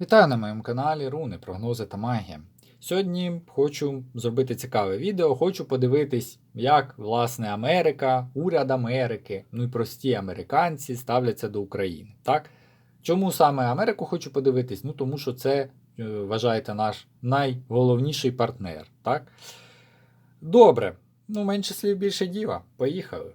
Вітаю на моєму каналі Руни, прогнози та магія. Сьогодні хочу зробити цікаве відео. Хочу подивитись, як власне Америка, уряд Америки, ну і прості американці ставляться до України. Так? Чому саме Америку хочу подивитись? Ну тому що це, е, вважаєте, наш найголовніший партнер. Так? Добре. Ну, менше слів більше діла. Поїхали.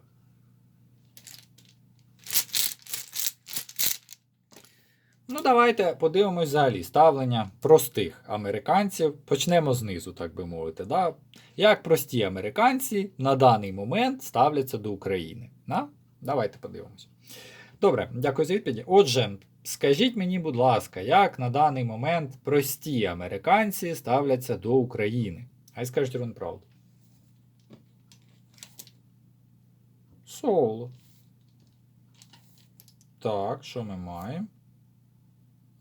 Ну, давайте подивимось взагалі ставлення простих американців. Почнемо знизу, так би мовити. Да? Як прості американці на даний момент ставляться до України. Да? Давайте подивимось. Добре, дякую за відповіді. Отже, скажіть мені, будь ласка, як на даний момент прості американці ставляться до України? Хай скажуть рун правду. Соло. Так, що ми маємо?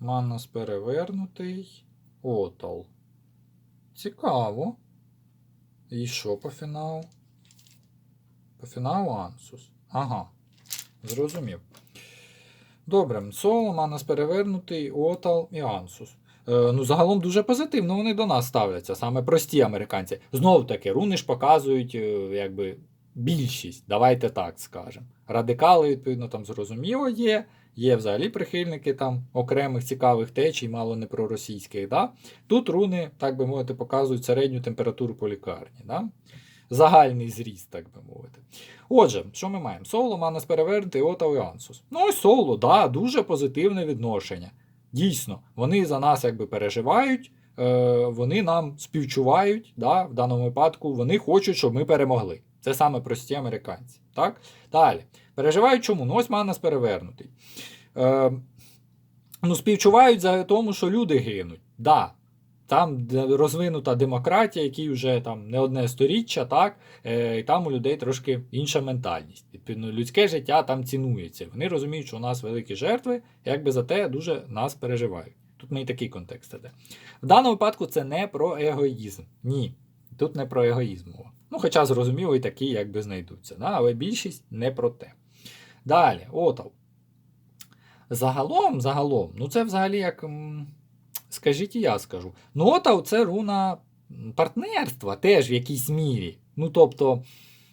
Маннас перевернутий. Отал. Цікаво. І що по фіналу? По фіналу Ансус. Ага. Зрозумів. Добре, соло, Маннас перевернутий, Отал і Ансус. Е, ну, загалом дуже позитивно вони до нас ставляться, саме прості американці. Знову таки, руни ж показують, е, якби, більшість, давайте так скажемо. Радикали, відповідно, там зрозуміло є. Є взагалі прихильники там окремих цікавих течій, мало не проросійських. Да? Тут руни, так би мовити, показують середню температуру по лікарні. Да? Загальний зріст, так би мовити. Отже, що ми маємо? Соло, Манас перевернутий, Ота і Ансус. Ну ось соло, да, дуже позитивне відношення. Дійсно, вони за нас якби переживають, вони нам співчувають. Да, В даному випадку вони хочуть, щоб ми перемогли. Це саме прості американці. Так? Далі. Переживають чому? Ну ось Манас перевернутий. Е, ну, співчувають за тому, що люди гинуть. Да, там розвинута демократія, якій вже там не одне сторіччя, так, е, і там у людей трошки інша ментальність. Відповідно, людське життя там цінується. Вони розуміють, що у нас великі жертви, якби за те дуже нас переживають. Тут мені такий контекст іде. В даному випадку це не про егоїзм. Ні. Тут не про егоїзм. Ну, хоча зрозуміло, і такі якби знайдуться. Да? Але більшість не про те. Далі, Отал. Загалом, загалом, ну це взагалі як. Скажіть і я скажу. Ну, Отал це руна партнерства теж в якійсь мірі. Ну, тобто,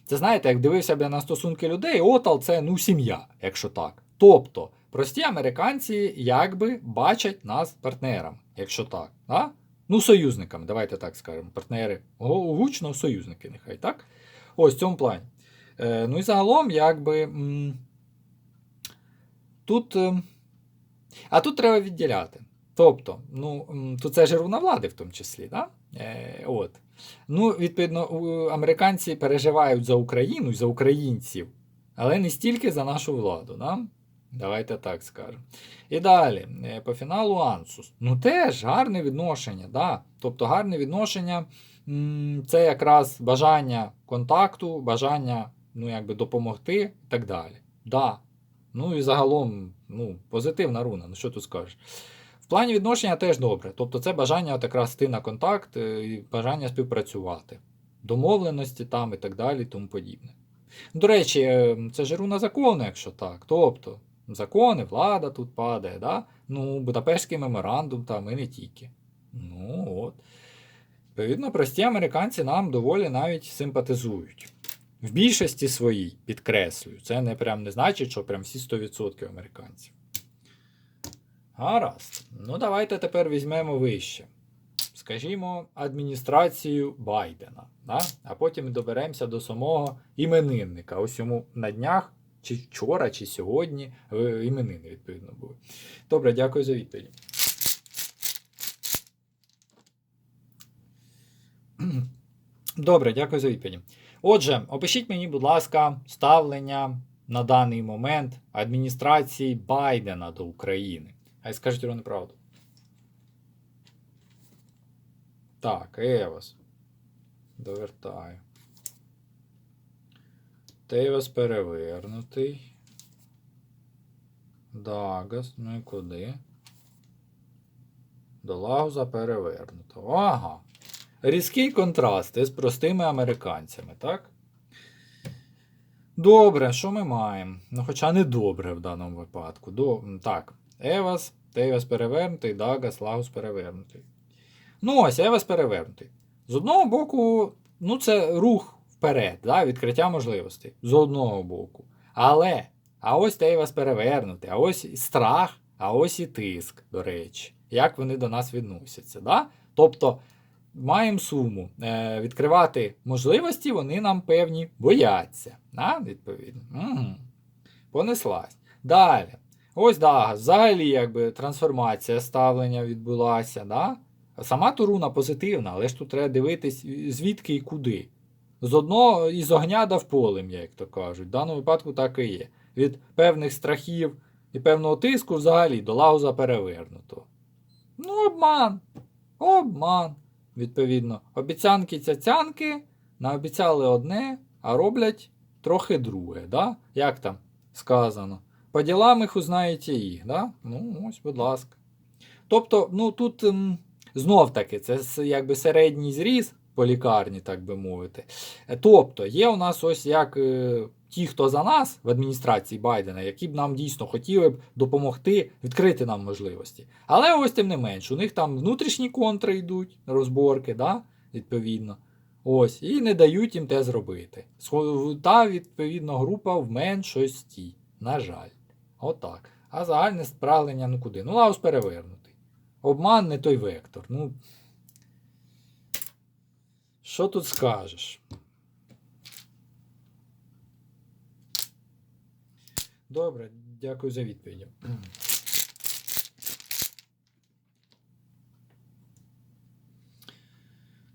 це знаєте, як дивився б я на стосунки людей, Отал це ну, сім'я, якщо так. Тобто, прості американці якби бачать нас партнерами, якщо так. Да? Ну, союзниками, давайте так скажемо. Партнери гучно союзники, нехай так. Ось в цьому плані. Е, ну і загалом, якби. м, Тут. е, А тут треба відділяти. Тобто, ну, тут це ж руна влади в тому числі, да? Е, от. Ну, відповідно, американці переживають за Україну, за українців, але не стільки за нашу владу. Да? Давайте так скажемо. І далі, е, по фіналу Ансус. Ну, теж гарне відношення, да? тобто гарне відношення це якраз бажання контакту, бажання ну, якби, допомогти і так далі. Да. Ну і загалом ну, позитивна руна, ну що тут скажеш. В плані відношення теж добре. Тобто це бажання от якраз йти на контакт е, і бажання співпрацювати, домовленості там і так далі, і тому подібне. До речі, е, це ж руна закону, якщо так. Тобто, закони, влада тут падає, да? ну, Будапештський меморандум там і не тільки. Ну от. Відповідно, прості американці нам доволі навіть симпатизують. В більшості своїй, підкреслюю, це не прям не значить, що прям всі 100% американців. Гаразд. Ну, давайте тепер візьмемо вище. Скажімо, адміністрацію Байдена. Да? А потім доберемося до самого іменинника. Ось йому на днях, чи вчора, чи сьогодні е, іменини, відповідно, були. Добре, дякую за відповідь. Добре, дякую за відповідь. Отже, опишіть мені, будь ласка, ставлення на даний момент адміністрації Байдена до України. Хай скажуть вони правду. Так, Евас. Довертаю. Тейвас перевернутий. Дагас, ну і куди? До Лауза перевернуто. Ага. Різкий контраст із простими американцями, так? Добре, що ми маємо? Ну, хоча не добре в даному випадку. До... Так. Евас, Тейвас перевернутий, Дагас, Лагус перевернутий. Ну ось, Евас перевернутий. З одного боку, ну це рух вперед, да, відкриття можливостей. З одного боку. Але, а ось Тейвас перевернутий, а ось і страх, а ось і тиск, до речі. Як вони до нас відносяться. Да? Тобто маємо суму. Е, відкривати можливості, вони нам певні бояться. Да? Відповідно. Угу. Понеслась. Далі. Ось да, взагалі якби трансформація ставлення відбулася. Да? Сама Туруна позитивна, але ж тут треба дивитись, звідки і куди. З одного із огня да в полем'я, як то кажуть. В даному випадку так і є. Від певних страхів і певного тиску взагалі до лауза перевернуто. Ну, обман. Обман. Відповідно, обіцянки цяцянки наобіцяли одне, а роблять трохи друге. Да? Як там сказано? По ділам їх узнаєте їх. Да? Ну, ось, будь ласка. Тобто, ну тут знов таки, це якби середній зріз по лікарні, так би мовити. Е, Тобто, є у нас ось як е, ті, хто за нас в адміністрації Байдена, які б нам дійсно хотіли б допомогти відкрити нам можливості. Але ось тим не менш, у них там внутрішні контри йдуть, розборки, да? відповідно. Ось, і не дають їм те зробити. Та, відповідно, група в меншості. На жаль. Отак. А загальне справлення ну куди? Ну, лаус перевернутий. Обман не той вектор. Ну. Що тут скажеш? Добре, дякую за відповіді.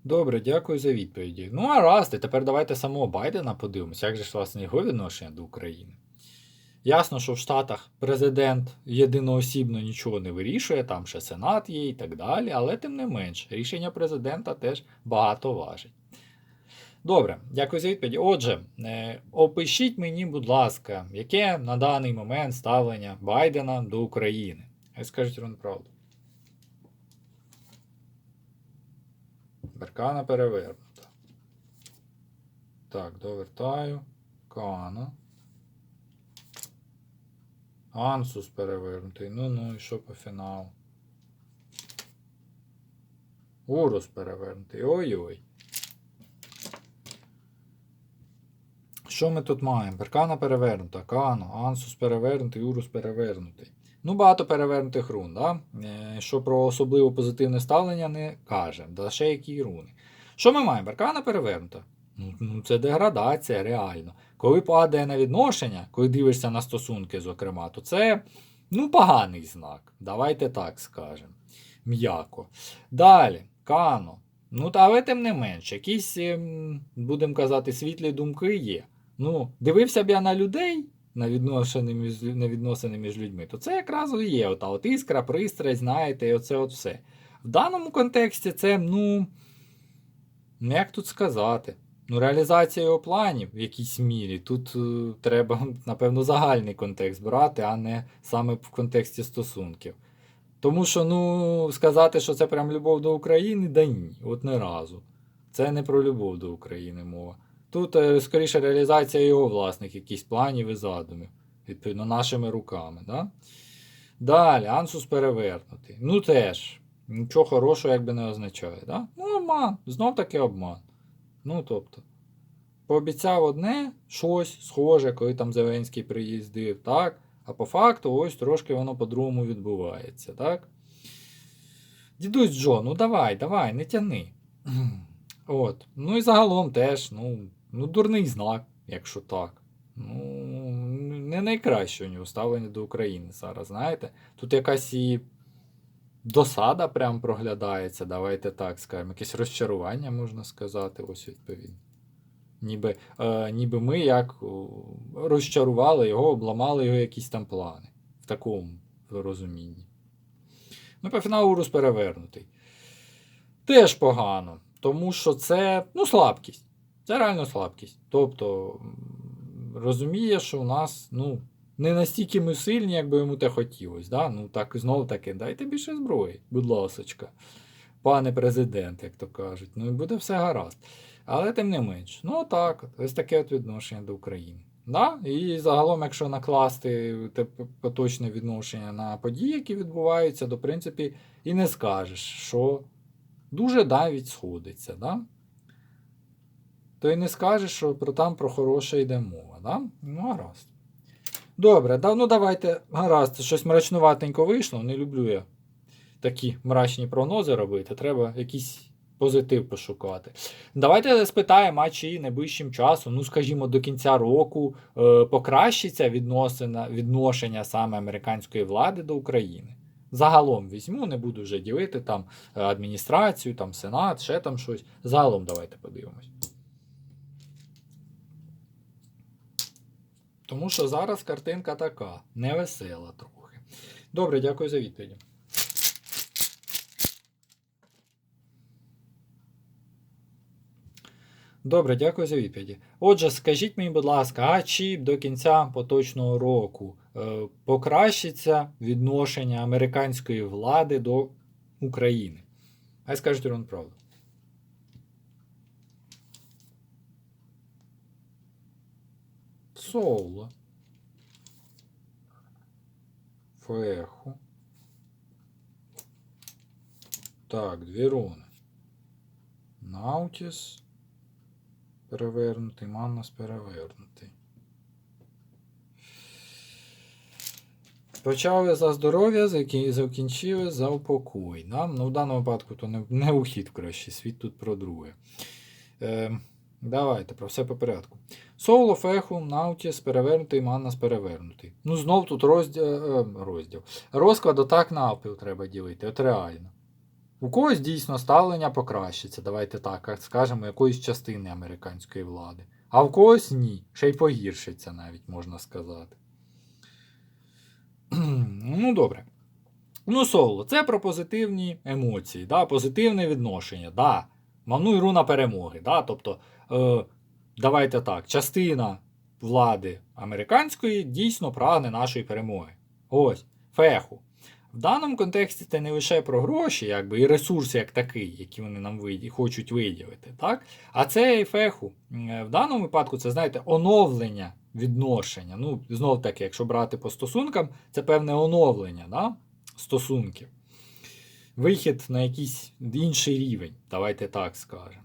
Добре, дякую за відповіді. Ну, а раз, тепер давайте самого Байдена подивимося, як же ж власне його відношення до України. Ясно, що в Штатах президент єдиноосібно нічого не вирішує, там ще Сенат є і так далі, але тим не менш, рішення президента теж багато важить. Добре, дякую за відповідь. Отже, е, опишіть мені, будь ласка, яке на даний момент ставлення Байдена до України. Скажіть вам правду. Беркана перевернута. Так, довертаю. Кана. Ансус перевернутий. Ну ну і що по фіналу? Урус перевернутий. Ой-ой. Що ми тут маємо? Беркана перевернута, Кано, Ансус перевернутий, Урус перевернутий. Ну, багато перевернутих рун, да? Е, що про особливо позитивне ставлення не каже. Да ще які руни. Що ми маємо? Беркана перевернута. Ну, ну, це деградація, реально. Коли падає на відношення, коли дивишся на стосунки, зокрема, то це ну, поганий знак. Давайте так скажемо. М'яко. Далі, Кано. Ну, та але тим не менш, якісь, ем, будемо казати, світлі думки є. Ну, дивився б я на людей, на відносини між, на відносини між людьми, то це якраз і є ота от іскра, пристрасть, знаєте, і оце от все. В даному контексті це, ну, ну, як тут сказати? Ну, реалізація його планів в якійсь мірі. Тут е, треба, напевно, загальний контекст брати, а не саме в контексті стосунків. Тому що, ну, сказати, що це прям любов до України, да ні, от не разу. Це не про любов до України мова. Тут, е, скоріше, реалізація його власних якихось планів і задумів, відповідно, нашими руками. Да? Далі, Ансус перевернутий. Ну теж, нічого хорошого якби не означає. Да? Ну, обман, знов таки обман. Ну, тобто, пообіцяв одне, щось схоже, коли там Зеленський приїздив, так? А по факту, ось трошки воно по-другому відбувається, так? Дідусь Джо, ну давай, давай, не тяни. От. Ну і загалом теж, ну, ну дурний знак, якщо так. Ну, не найкраще у нього ставлення до України зараз, знаєте. Тут якась і досада прям проглядається, давайте так скажемо. Якесь розчарування, можна сказати, ось відповідно. Ніби, е, ніби ми як розчарували його, обламали його якісь там плани. В такому розумінні. Ну, по фіналу перевернутий. Теж погано, тому що це ну, слабкість. Це реально слабкість. Тобто розуміє, що у нас ну, не настільки ми сильні, як би йому те хотілося. Да? Ну, так знову таки, дайте більше зброї, будь ласочка. Пане президент, як то кажуть. Ну і буде все гаразд. Але тим не менш, ну так, ось таке от відношення до України. Да? І загалом, якщо накласти те поточне відношення на події, які відбуваються, то в принципі і не скажеш, що дуже навіть сходиться. Да? То і не скажеш, що про там про хороше йде мова. Да? Ну, гаразд. Добре, да, ну давайте, гаразд, щось мрачнуватенько вийшло. Не люблю я такі мрачні прогнози робити. Треба якийсь позитив пошукати. Давайте спитаємо, а чи найближчим часом, ну скажімо, до кінця року е, покращиться відносина, відношення саме американської влади до України. Загалом візьму, не буду вже ділити там е, адміністрацію, там Сенат, ще там щось. Загалом давайте подивимось. Тому що зараз картинка така, невесела трохи. Добре, дякую за відповіді. Добре, дякую за відповіді. Отже, скажіть мені, будь ласка, а чи до кінця поточного року е, покращиться відношення американської влади до України? Хай скажуть Ірон правду. Соло. Феху. Так, дві руни. Наутіс. Перевернутий, Маннас перевернутий. Почали за здоров'я, закінчили за упокой. Да? Ну, в даному випадку то не, не ухід в кращий світ, тут про друге. Е, давайте про все по порядку. Соло, Феху, Наутіс, перевернутий, Маннас перевернутий. Ну, знов тут розділ, е, розділ. Розклад отак навпіл треба ділити, от реально. У когось дійсно ставлення покращиться, давайте так, скажемо, якоїсь частини американської влади. А в когось ні. Ще й погіршиться навіть, можна сказати. ну, добре. Ну, соло, це про позитивні емоції, да, позитивне відношення. Да. Мануй руна перемоги. Да, тобто, давайте так, частина влади американської дійсно прагне нашої перемоги. Ось, феху. В даному контексті це не лише про гроші, якби, і ресурси як такий, які вони нам виді, хочуть виділити. так? А це і феху. Е, В даному випадку це, знаєте, оновлення відношення. Ну, знов таки, якщо брати по стосункам, це певне оновлення да? стосунків. Вихід на якийсь інший рівень, давайте так скажемо.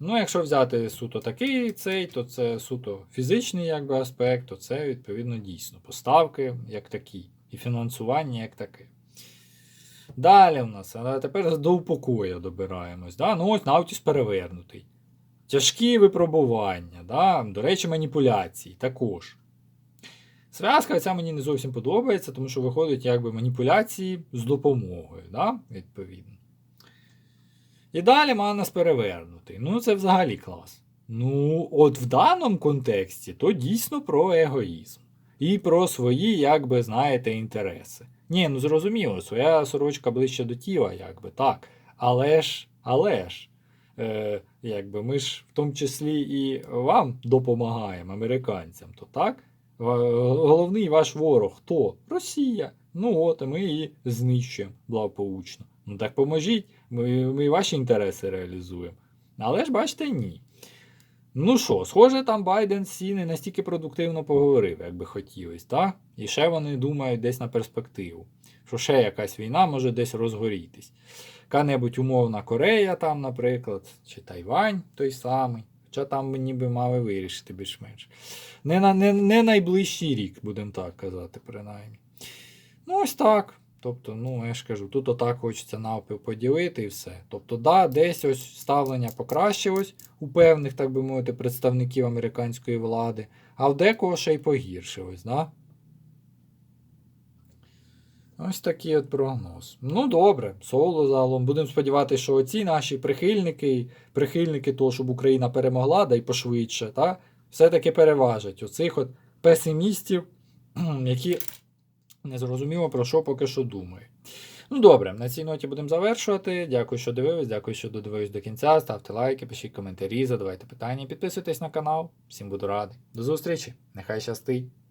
Ну, якщо взяти суто такий цей, то це суто фізичний якби, аспект, то це відповідно дійсно поставки як такі і фінансування як таке. Далі в нас, а тепер до упокоя добираємось. Да? Ну, ось Наутіс перевернутий. Тяжкі випробування, да? до речі, маніпуляції також. Зв'язка ця мені не зовсім подобається, тому що виходить якби маніпуляції з допомогою, да? відповідно. І далі Манас перевернутий. Ну, це взагалі клас. Ну, от в даному контексті то дійсно про егоїзм. І про свої, як би, знаєте, інтереси. Ні, ну зрозуміло, своя сорочка ближче до тіла, якби так. Але ж, але ж, е, якби ми ж в тому числі і вам допомагаємо, американцям, то так? Головний ваш ворог хто? Росія. Ну от, ми її знищуємо благополучно. Ну так поможіть, ми, ми ваші інтереси реалізуємо. Але ж бачите, ні. Ну що, схоже, там Байден Сі не настільки продуктивно поговорив, як би хотілося, так? І ще вони думають десь на перспективу, що ще якась війна може десь розгорітись. Яка-небудь умовна Корея, там, наприклад, чи Тайвань той самий. Хоча там ми ніби мали вирішити більш-менш. Не, не, не найближчий рік, будемо так казати, принаймні. Ну, ось так. Тобто, ну, я ж кажу, тут отак хочеться навпіл поділити і все. Тобто, да, десь ось ставлення покращилось у певних, так би мовити, представників американської влади, а в декого ще й погіршилось, да? Ось такий от прогноз. Ну, добре, соло загалом. Будемо сподіватися, що оці наші прихильники, прихильники того, щоб Україна перемогла, да й пошвидше, та, все-таки переважать оцих от песимістів, які не зрозуміло про що поки що думаю. Ну добре, на цій ноті будемо завершувати. Дякую, що дивились, дякую, що додивились до кінця. Ставте лайки, пишіть коментарі, задавайте питання, підписуйтесь на канал. Всім буду радий. До зустрічі! Нехай щастить!